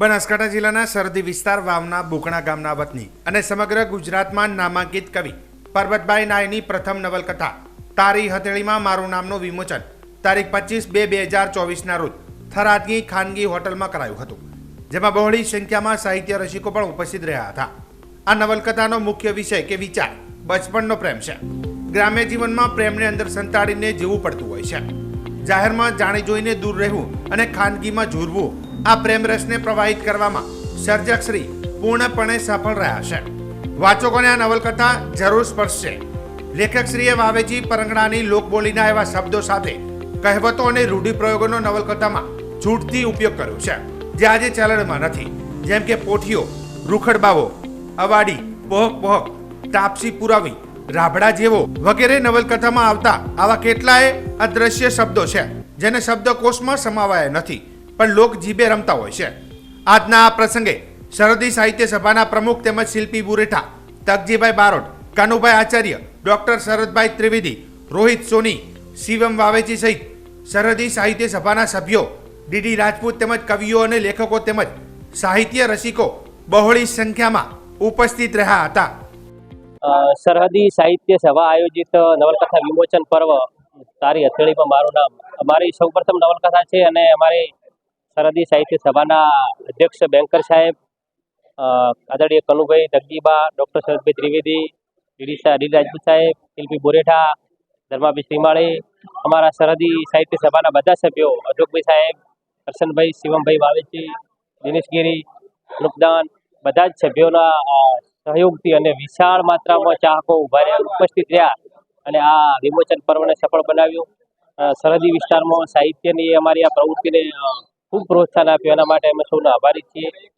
બનાસકાંઠા જિલ્લાના સરહદી વિસ્તાર વાવના બુકણા ગામના વતની અને સમગ્ર ગુજરાતમાં નામાંકિત કવિ પરબતભાઈ નાયની પ્રથમ નવલકથા. તારી હથેળીમાં મારું નામનું વિમોચન. તારીખ પચીસ બે બે હજાર ચોવીસના રોજ થરાદની ખાનગી હોટલમાં કરાયું હતું, જેમાં બહોળી સંખ્યામાં સાહિત્ય રસિકો પણ ઉપસ્થિત રહ્યા હતા. આ નવલકથાનો મુખ્ય વિષય કે વિચાર બચપણનો પ્રેમ છે. ગ્રામ્ય જીવનમાં પ્રેમને અંદર સંતાડીને જીવવું પડતું હોય છે. જાહેરમાં જાણી જોઈને દૂર રહેવું અને ખાનગીમાં ઝૂરવું આ પ્રેમ રસને પ્રવાહિત કરવામાં સર્જક શ્રી પૂર્ણપણે સફળ રહ્યા છે. વાચકોને આ નવલકથા જરૂર સ્પર્શશે. લેખકશ્રીએ વાવેજી પરંગણાની લોકબોલીના એવા શબ્દો સાથે કહેવતો અને રૂઢિપ્રયોગોનો નવલકથામાં છૂટથી ઉપયોગ કર્યો છે, જે આજે ચલણમાં નથી. જેમ કે પોઠીઓ, રૂખડબાવો, અવાડી પોહક પહોક તાપસી પુરાવી રાબડા જેવો વગેરે નવલકથામાં આવતા આવા કેટલાય અદ્રશ્ય શબ્દો છે, જેને શબ્દકોશમાં સમાવાયા નથી, પણ લોક જીભે રમતા હોય છે. આજના આ પ્રસંગે સરહદી સાહિત્ય સભાના પ્રમુખ તેમજ શિલ્પી બુરેઠા, તકજીભાઈ બારોટ, કાનુભાઈ આચાર્ય, ડોક્ટર શરદભાઈ ત્રિવેદી, રોહિત સોની, શિવમ વાવેચી સહિત સરહદી સાહિત્ય સભાના સભ્યો ડીડી રાજપૂત તેમજ કવિઓ અને લેખકો તેમજ સાહિત્ય રસિકો બહોળી સંખ્યામાં ઉપસ્થિત રહ્યા હતા. સરહદી સાહિત્ય સભા આયોજિત નવલકથા વિમોચન પર્વ. તારી હથેળીમાં મારું નામ. અમારી સૌપ્રથમ નવલકથા છે અને અમારી સરહદી સાહિત્ય સભાના અધ્યક્ષ બેંકર સાહેબ આદરણીય કનુભાઈ દગીબા, ડૉક્ટર શરદભાઈ ત્રિવેદી ડીડી રીલ રાજપૂત સાહેબ શિલ્પી બોરેઠા ધર્માભાઈ શ્રીમાળી, અમારા સરહદી સાહિત્ય સભાના બધા સભ્યો, અશોકભાઈ સાહેબ કરશનભાઈ શિવમભાઈ વાવેચી દિનેશગીરી નુકદાન બધા જ સભ્યોના સહયોગથી અને વિશાળ માત્રામાં ચાહકો ઊભા રહ્યા, ઉપસ્થિત રહ્યા અને આ વિમોચન પર્વને સફળ બનાવ્યું. સરહદી વિસ્તારમાં સાહિત્યની અમારી આ પ્રવૃત્તિને ખૂબ પ્રોત્સાહન આપ્યું. એના માટે અમે સૌને આભારી છીએ.